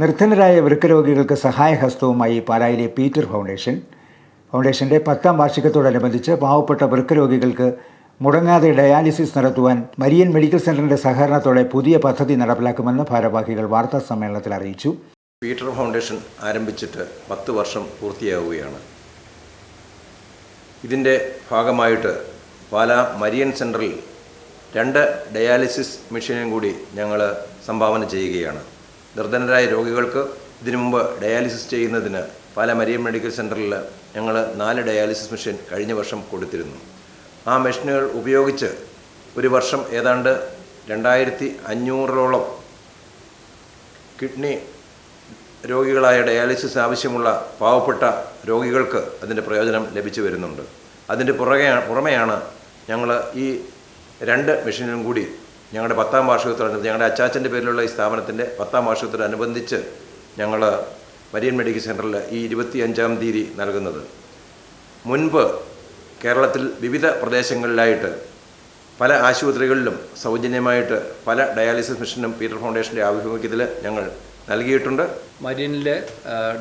നിർധനരായ വൃക്കരോഗികൾക്ക് സഹായഹസ്തവുമായി പാലായിലെ Peter foundation ഫൗണ്ടേഷന്റെ പത്താം വാർഷികത്തോടനുബന്ധിച്ച് പാവപ്പെട്ട വൃക്കരോഗികൾക്ക് മുടങ്ങാതെ ഡയാലിസിസ് നടത്തുവാൻ മരിയൻ മെഡിക്കൽ സെന്ററിന്റെ സഹകരണത്തോടെ പുതിയ പദ്ധതി നടപ്പിലാക്കുമെന്ന് ഭാരവാഹികൾ വാർത്താ സമ്മേളനത്തിൽ അറിയിച്ചു. പീറ്റർ ഫൗണ്ടേഷൻ ആരംഭിച്ചിട്ട് പത്ത് വർഷം പൂർത്തിയാവുകയാണ്. ഇതിന്റെ ഭാഗമായിട്ട് പാല മരിയൻ സെന്ററിൽ രണ്ട് ഡയാലിസിസ് മെഷീനും കൂടി ഞങ്ങൾ സംഭാവന ചെയ്യുകയാണ്. നിർധനരായ രോഗികൾക്ക് ഇതിനു മുമ്പ് ഡയാലിസിസ് ചെയ്യുന്നതിന് പാല മരിയം മെഡിക്കൽ സെന്ററിൽ ഞങ്ങൾ നാല് ഡയാലിസിസ് മെഷീൻ കഴിഞ്ഞ വർഷം കൊടുത്തിരുന്നു. ആ മെഷീനുകൾ ഉപയോഗിച്ച് ഒരു വർഷം ഏതാണ്ട് രണ്ടായിരത്തി അഞ്ഞൂറോളം കിഡ്നി രോഗികളായ ഡയാലിസിസ് ആവശ്യമുള്ള പാവപ്പെട്ട രോഗികൾക്ക് അതിന്റെ പ്രയോജനം ലഭിച്ചു വരുന്നുണ്ട്. അതിന്റെ പുറകെ പുറമെയാണ് ഞങ്ങൾ ഈ രണ്ട് മെഷീനും കൂടി ഞങ്ങളുടെ പത്താം വാർഷികത്തോടനുബന്ധിച്ച് ഞങ്ങളുടെ അച്ചാച്ചന്റെ പേരിലുള്ള ഈ സ്ഥാപനത്തിന്റെ പത്താം വാർഷികത്തോടനുബന്ധിച്ച് ഞങ്ങൾ മരിയൻ മെഡിക്കൽ സെന്ററിൽ ഈ ഇരുപത്തി അഞ്ചാം തീയതി നൽകുന്നത്. മുൻപ് കേരളത്തിൽ വിവിധ പ്രദേശങ്ങളിലായിട്ട് പല ആശുപത്രികളിലും സൗജന്യമായിട്ട് പല ഡയാലിസിസ് മെഷീനും പീറ്റർ ഫൗണ്ടേഷന്റെ ആഭിമുഖ്യത്തിൽ ഞങ്ങൾ നൽകിയിട്ടുണ്ട്. മരിയനിലെ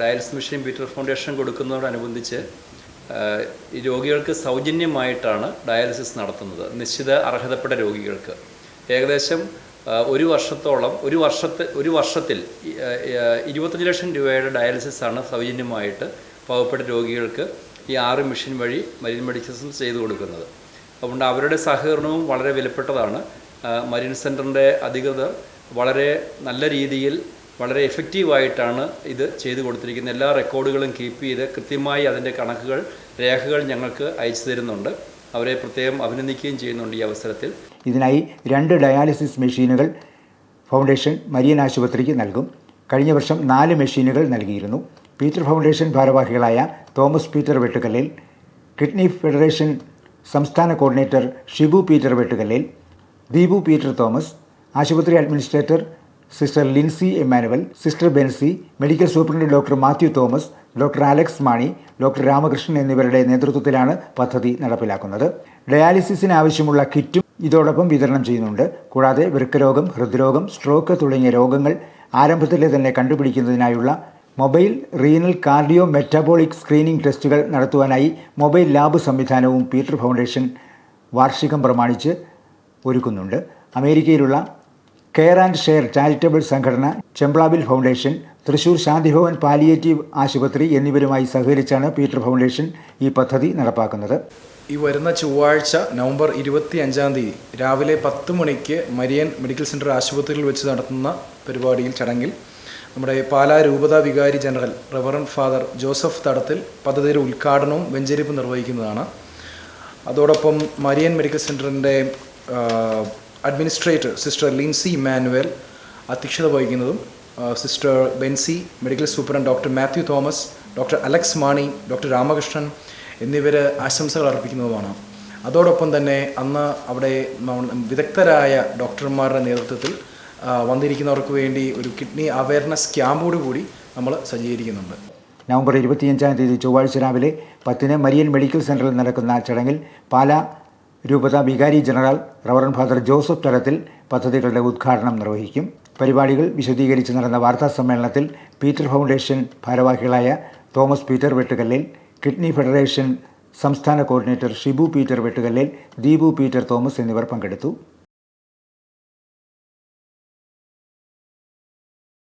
ഡയാലിസിസ് മെഷീൻ പീറ്റർ ഫൗണ്ടേഷൻ കൊടുക്കുന്നതോടനുബന്ധിച്ച് രോഗികൾക്ക് സൗജന്യമായിട്ടാണ് ഡയാലിസിസ് നടത്തുന്നത്. നിശ്ചിത അർഹതപ്പെട്ട രോഗികൾക്ക്. ഏകദേശം ഒരു വർഷത്തോളം ഒരു വർഷത്തെ ഒരു വർഷത്തിൽ ഇരുപത്തഞ്ച് ലക്ഷം രൂപയുടെ ഡയാലിസിസ് ആണ് സൗജന്യമായിട്ട് പാവപ്പെട്ട രോഗികൾക്ക് ഈ ആറ് മെഷീൻ വഴി മരിൻ മെഡിക്കൽസും ചെയ്തു കൊടുക്കുന്നത്. അതുകൊണ്ട് അവരുടെ സഹകരണവും വളരെ വിലപ്പെട്ടതാണ്. മരിൻ സെന്ററിന്റെ അധികൃതർ വളരെ നല്ല രീതിയിൽ വളരെ എഫക്റ്റീവായിട്ടാണ് ഇത് ചെയ്തു കൊടുത്തിരിക്കുന്നത്. എല്ലാ റെക്കോർഡുകളും കീപ്പ് ചെയ്ത് കൃത്യമായി അതിന്റെ കണക്കുകൾ രേഖകൾ ഞങ്ങൾക്ക് അയച്ചു തരുന്നുണ്ട്. അവരെ പ്രത്യേകം അഭിനന്ദിക്കുകയും ചെയ്യുന്നുണ്ട് ഈ അവസരത്തിൽ. ഇതിനായി രണ്ട് ഡയാലിസിസ് മെഷീനുകൾ ഫൗണ്ടേഷൻ മരിയൻ ആശുപത്രിക്ക് നൽകും. കഴിഞ്ഞ വർഷം നാല് മെഷീനുകൾ നൽകിയിരുന്നു. പീറ്റർ ഫൗണ്ടേഷൻ ഭാരവാഹികളായ Thomas Peter Vettukallil kidney federation സംസ്ഥാന coordinator Shibu Peter Vettukallil Deepu Peter Thomas ആശുപത്രി administrator sister Lincy Emmanuel sister Benzy medical superintendent doctor Mathew Thomas doctor Alex Mani doctor Ramakrishnan എന്നിവരുടെ നേതൃത്വത്തിലാണ് പദ്ധതി നടപ്പിലാക്കുന്നത്. ഡയാലിസിസിന് ആവശ്യമുള്ള കിറ്റും ഇതോടൊപ്പം വിതരണം ചെയ്യുന്നുണ്ട്. കൂടാതെ വൃക്കരോഗം ഹൃദ്രോഗം സ്ട്രോക്ക് തുടങ്ങിയ രോഗങ്ങൾ ആരംഭത്തിലെ തന്നെ കണ്ടുപിടിക്കുന്നതിനായുള്ള mobile renal cardio metabolic screening ടെസ്റ്റുകൾ നടത്തുവാനായി മൊബൈൽ ലാബ് സംവിധാനവും പീറ്റർ ഫൗണ്ടേഷൻ വാർഷികം പ്രമാണിച്ച് ഒരുക്കുന്നുണ്ട്. അമേരിക്കയിലുള്ള കെയർ ആൻഡ് ഷെയർ ചാരിറ്റബിൾ സംഘടന ചെമ്പ്ലാബിൽ ഫൗണ്ടേഷൻ തൃശൂർ ശാന്തിഭവൻ പാലിയേറ്റീവ് ആശുപത്രി എന്നിവരുമായി സഹകരിച്ചാണ് പീറ്റർ ഫൗണ്ടേഷൻ ഈ പദ്ധതി നടപ്പാക്കുന്നത്. ഈ വരുന്ന ചൊവ്വാഴ്ച നവംബർ ഇരുപത്തി അഞ്ചാം തീയതി രാവിലെ പത്ത് മണിക്ക് മരിയൻ മെഡിക്കൽ സെന്റർ ആശുപത്രിയിൽ വെച്ച് നടത്തുന്ന പരിപാടിയിൽ ചടങ്ങിൽ നമ്മുടെ പാലാ രൂപത വികാരി ജനറൽ റവറൻ ഫാദർ ജോസഫ് തടത്തിൽ പദ്ധതിയുടെ ഉദ്ഘാടനവും വെഞ്ചരിപ്പും നിർവഹിക്കുന്നതാണ്. അതോടൊപ്പം മരിയൻ മെഡിക്കൽ സെന്ററിന്റെ അഡ്മിനിസ്ട്രേറ്റർ സിസ്റ്റർ ലിൻസി മാനുവൽ അധ്യക്ഷത വഹിക്കുന്നതും sister Benzy medical superintendent doctor Mathew Thomas doctor Alex Mani doctor Ramakrishnan എന്നിവർ ആശംസകൾ അർപ്പിക്കുന്നതുമാണ്. അതോടൊപ്പം തന്നെ അന്ന് അവിടെ വിദഗ്ധരായ ഡോക്ടർമാരുടെ നേതൃത്വത്തിൽ വന്നിരിക്കുന്നവർക്ക് വേണ്ടി ഒരു കിഡ്നി അവയർനെസ് ക്യാമ്പോട് കൂടി നമ്മൾ സജ്ജീകരിക്കുന്നുണ്ട്. നവംബർ ഇരുപത്തിയഞ്ചാം തീയതി ചൊവ്വാഴ്ച രാവിലെ പത്തിന് മരിയൻ മെഡിക്കൽ സെന്ററിൽ നടക്കുന്ന ചടങ്ങിൽ പാലാ രൂപത വികാരി ജനറൽ റവറൻ ഫാദർ ജോസഫ് തലത്തിൽ പദ്ധതികളുടെ ഉദ്ഘാടനം നിർവഹിക്കും. പരിപാടികൾ വിശദീകരിച്ച് നടന്ന വാർത്താ സമ്മേളനത്തിൽ പീറ്റർ ഫൗണ്ടേഷൻ ഭാരവാഹികളായ Thomas Peter Vettukallil kidney federation സംസ്ഥാന coordinator Shibu Peter Vettukallil Deepu Peter Thomas എന്നിവർ പങ്കെടുത്തു.